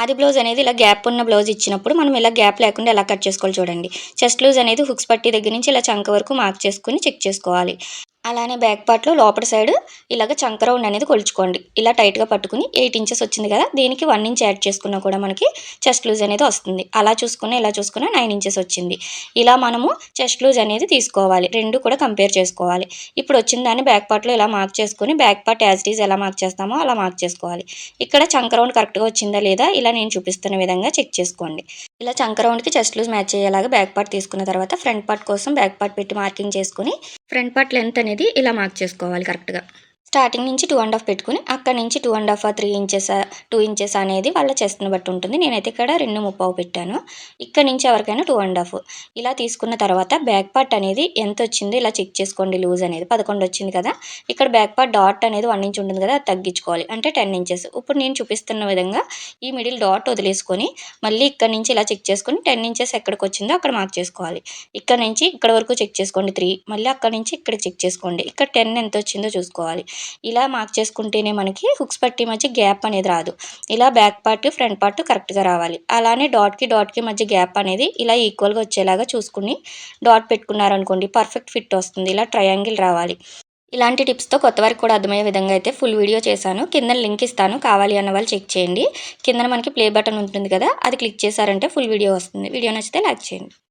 ఆది బ్లౌజ్ అనేది ఇలా గ్యాప్ ఉన్న బ్లౌజ్ ఇచ్చినప్పుడు మనం ఇలా గ్యాప్ లేకుండా ఎలా కట్ చేసుకోవాలి చూడండి. చెస్ట్ లూజ్ అనేది హుక్స్ పట్టి దగ్గర నుంచి ఇలా చంక వరకు మార్క్ చేసుకుని చెక్ చేసుకోవాలి. అలానే బ్యాక్ పార్ట్లో లోపల సైడ్ ఇలాగ చంక రౌండ్ అనేది కొలుచుకోండి. ఇలా టైట్గా పట్టుకుని ఎయిట్ ఇంచెస్ వచ్చింది కదా దీనికి వన్ ఇంచ్ యాడ్ చేసుకున్నా కూడా మనకి చెస్ట్ లూజ్ అనేది వస్తుంది. అలా చూసుకున్న ఇలా చూసుకున్న నైన్ ఇంచెస్ వచ్చింది. ఇలా మనము చెస్ట్ లూజ్ అనేది తీసుకోవాలి. రెండు కూడా కంపేర్ చేసుకోవాలి. ఇప్పుడు వచ్చిన దాన్ని బ్యాక్ పార్ట్లో ఇలా మార్క్ చేసుకుని బ్యాక్ పార్ట్ యాజ్ ఈజ్ ఎలా మార్క్ చేస్తామో అలా మార్క్ చేసుకోవాలి. ఇక్కడ చంక రౌండ్ కరెక్ట్గా వచ్చిందా లేదా ఇలా నేను చూపిస్తున్న విధంగా చెక్ చేసుకోండి. ఇలా చంక రౌండ్కి చెస్ట్ లూజ్ మ్యాచ్ అయ్యేలాగా బ్యాక్ పార్ట్ తీసుకున్న తర్వాత ఫ్రంట్ పార్ట్ కోసం బ్యాక్ పార్ట్ పెట్టి మార్కింగ్ చేసుకుని ఫ్రంట్ పార్ట్ లెంత్ అనేది ఇలా మార్క్ చేసుకోవాలి కరెక్ట్గా. స్టార్టింగ్ నుంచి టూ అండ్ హాఫ్ పెట్టుకుని అక్కడ నుంచి two and half three inches two inches అనేది వాళ్ళ చెస్ట్ని బట్టి ఉంటుంది. నేనైతే ఇక్కడ రెండు ముప్పావు పెట్టాను. ఇక్కడ నుంచి ఎవరికైనా టూ అండ్ హాఫ్. ఇలా తీసుకున్న తర్వాత బ్యాక్ పార్ట్ అనేది ఎంత వచ్చిందో ఇలా చెక్ చేసుకోండి లూజ్ అనేది. పదకొండు వచ్చింది కదా? ఇక్కడ బ్యాక్ పార్ట్ డాట్ అనేది వన్ ఇంచ్ ఉంటుంది కదా? అది తగ్గించుకోవాలి. అంటే టెన్ ఇంచెస్. ఇప్పుడు నేను చూపిస్తున్న విధంగా ఈ మిడిల్ డాట్ వదిలేసుకొని మళ్ళీ ఇక్కడ నుంచి ఇలా చెక్ చేసుకొని టెన్ ఇంచెస్ ఎక్కడికి వచ్చిందో అక్కడ మార్క్ చేసుకోవాలి. ఇక్కడ నుంచి ఇక్కడ వరకు చెక్ చేసుకోండి త్రీ. మళ్ళీ అక్కడ నుంచి ఇక్కడ చెక్ చేసుకోండి. ఇక్కడ టెన్ ఎంత వచ్చిందో చూసుకోవాలి. ఇలా మార్క్ చేసుకుంటేనే మనకి హుక్స్ పట్టి మధ్య గ్యాప్ అనేది రాదు. ఇలా బ్యాక్ పార్ట్ ఫ్రంట్ పార్ట్ కరెక్ట్గా రావాలి. అలానే డాట్కి డాట్కి మధ్య గ్యాప్ అనేది ఇలా ఈక్వల్గా వచ్చేలాగా చూసుకుని డాట్ పెట్టుకున్నారనుకోండి పర్ఫెక్ట్ ఫిట్ వస్తుంది. ఇలా ట్రయాంగిల్ రావాలి. ఇలాంటి టిప్స్తో కొత్త వరకు కూడా అర్థమయ్యే విధంగా అయితే ఫుల్ వీడియో చేశాను. కింద లింక్ ఇస్తాను. కావాలి అన్న వాళ్ళు చెక్ చేయండి. కింద మనకి ప్లే బటన్ ఉంటుంది కదా అది క్లిక్ చేశారంటే ఫుల్ వీడియో వస్తుంది. వీడియో నచ్చితే లైక్ చేయండి.